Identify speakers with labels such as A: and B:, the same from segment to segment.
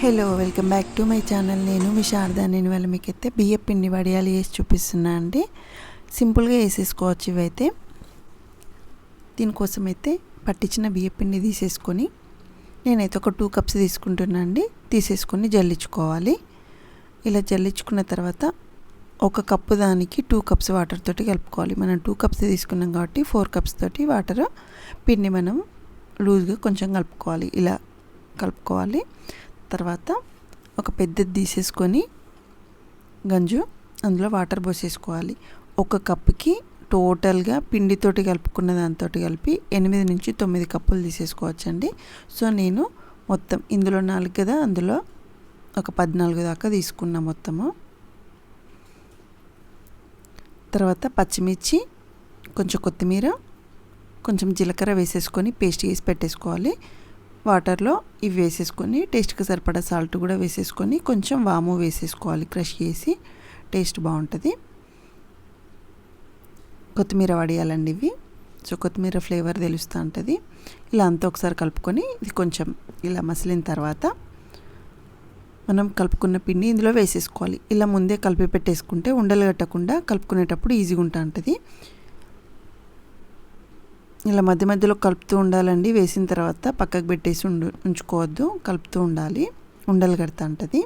A: Hello welcome back to my channel. నేను మీ శారద. నేను వాళ్ళ మీకైతే బియ్య పిండి వడియాలు వేసి చూపిస్తున్నా అండి. సింపుల్గా వేసేసుకోవచ్చు ఇవైతే. దీనికోసం అయితే పట్టించిన బియ్య పిండి తీసేసుకొని నేనైతే ఒక టూ కప్స్ తీసుకుంటున్నా అండి. తీసేసుకొని జల్లించుకోవాలి. ఇలా జల్లించుకున్న తర్వాత ఒక కప్పు దానికి టూ కప్స్ వాటర్ తోటి కలుపుకోవాలి. మనం టూ కప్స్ తీసుకున్నాం కాబట్టి ఫోర్ కప్స్ తోటి వాటర్ పిండి మనం లూజ్గా కొంచెం కలుపుకోవాలి. ఇలా కలుపుకోవాలి. తర్వాత ఒక పెద్దది తీసేసుకొని గంజు అందులో వాటర్ పోసేసుకోవాలి. ఒక కప్పుకి టోటల్గా పిండితోటి కలుపుకున్న దాంతో కలిపి ఎనిమిది నుంచి తొమ్మిది కప్పులు తీసేసుకోవచ్చండి. సో నేను మొత్తం ఇందులో నాలుగు కదా అందులో ఒక పద్నాలుగు దాకా తీసుకున్నా మొత్తము. తర్వాత పచ్చిమిర్చి కొంచెం కొత్తిమీర కొంచెం జీలకర్ర వేసేసుకొని పేస్ట్ చేసి పెట్టేసుకోవాలి. వాటర్లో ఇవి వేసేసుకొని టేస్ట్కి సరిపడా సాల్ట్ కూడా వేసేసుకొని కొంచెం వాము వేసేసుకోవాలి. క్రష్ చేసి టేస్ట్ బాగుంటుంది. కొత్తిమీర వడియాలండి ఇవి. సో కొత్తిమీర ఫ్లేవర్ తెలుస్తూ ఉంటుంది. ఇలా అంతా ఒకసారి కలుపుకొని ఇది కొంచెం ఇలా మసిలిన తర్వాత మనం కలుపుకున్న పిండి ఇందులో వేసేసుకోవాలి. ఇలా ముందే కలిపి పెట్టేసుకుంటే ఉండలు కట్టకుండా కలుపుకునేటప్పుడు ఈజీగా ఉంటా ఉంటుంది. ఇలా మధ్య మధ్యలో కలుపుతూ ఉండాలండి. వేసిన తర్వాత పక్కకు పెట్టేసి ఉండు ఉంచుకోవద్దు. కలుపుతూ ఉండాలి. ఉండలు కడతా ఉంటుంది.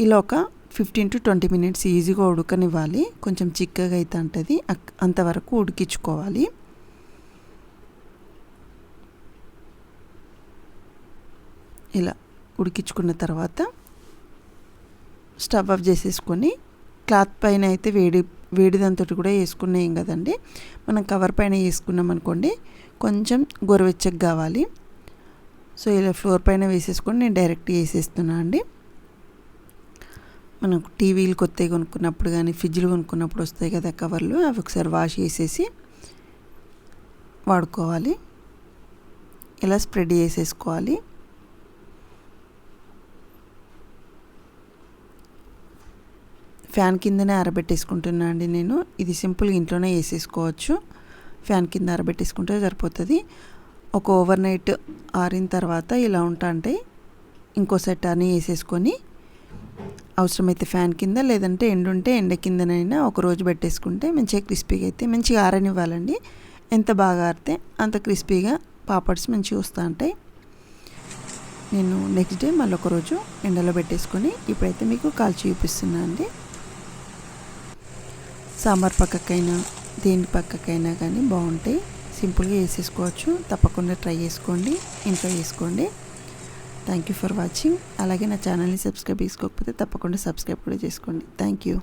A: ఇలా ఒక ఫిఫ్టీన్ టు ట్వంటీ మినిట్స్ ఈజీగా ఉడకనివ్వాలి. కొంచెం చిక్కగా అయితే ఉంటుంది. అంతవరకు ఉడికించుకోవాలి. ఇలా ఉడికించుకున్న తర్వాత స్టవ్ ఆఫ్ చేసేసుకొని క్లాత్ పైన అయితే వేడి వేడిదంతటి కూడా వేసుకున్నాం కదండి. మనం కవర్ పైన వేసుకున్నాం అనుకోండి కొంచెం గోరువెచ్చగా కావాలి. సో ఇలా ఫ్లోర్ పైన వేసేసుకొని నేను డైరెక్ట్ వేసేస్తున్నా అండి. మనం టీవీలు కొత్తవి కొనుక్కున్నప్పుడు కానీ ఫ్రిడ్జ్లు కొనుక్కున్నప్పుడు వస్తాయి కదా కవర్లు అవి ఒకసారి వాష్ చేసేసి వాడుకోవాలి. ఇలా స్ప్రెడ్ చేసేసుకోవాలి. ఫ్యాన్ కిందనే ఆరబెట్టేసుకుంటున్నా అండి నేను. ఇది సింపుల్గా ఇంట్లోనే వేసేసుకోవచ్చు. ఫ్యాన్ కింద ఆరబెట్టేసుకుంటే సరిపోతుంది. ఒక ఓవర్ నైట్ ఆరిన తర్వాత ఇలా ఉంటా అంటే ఇంకో సెట్ అని వేసేసుకొని అవసరమైతే ఫ్యాన్ కింద లేదంటే ఎండుంటే ఎండ కిందనైనా ఒక రోజు పెట్టేసుకుంటే మంచిగా క్రిస్పీగా అయితే మంచిగా ఆరనివ్వాలండి. ఎంత బాగా ఆరితే అంత క్రిస్పీగా పాపడ్స్ మంచిగా వస్తూ ఉంటాయి. నేను నెక్స్ట్ డే మళ్ళీ ఒక రోజు ఎండలో పెట్టేసుకొని ఇప్పుడైతే మీకు కాల్చి చూపిస్తున్నా అండి. సాంబార్ పక్కకైనా దేని పక్కకైనా కానీ బాగుంటాయి సింపుల్గా వేసేసుకోవచ్చు. తప్పకుండా ట్రై చేసుకోండి ఇంట్లో వేసుకోండి థ్యాంక్ యూ ఫర్ వాచింగ్ అలాగే నా ఛానల్ని సబ్స్క్రైబ్ చేసుకోకపోతే తప్పకుండా సబ్స్క్రైబ్ కూడా చేసుకోండి. Thank you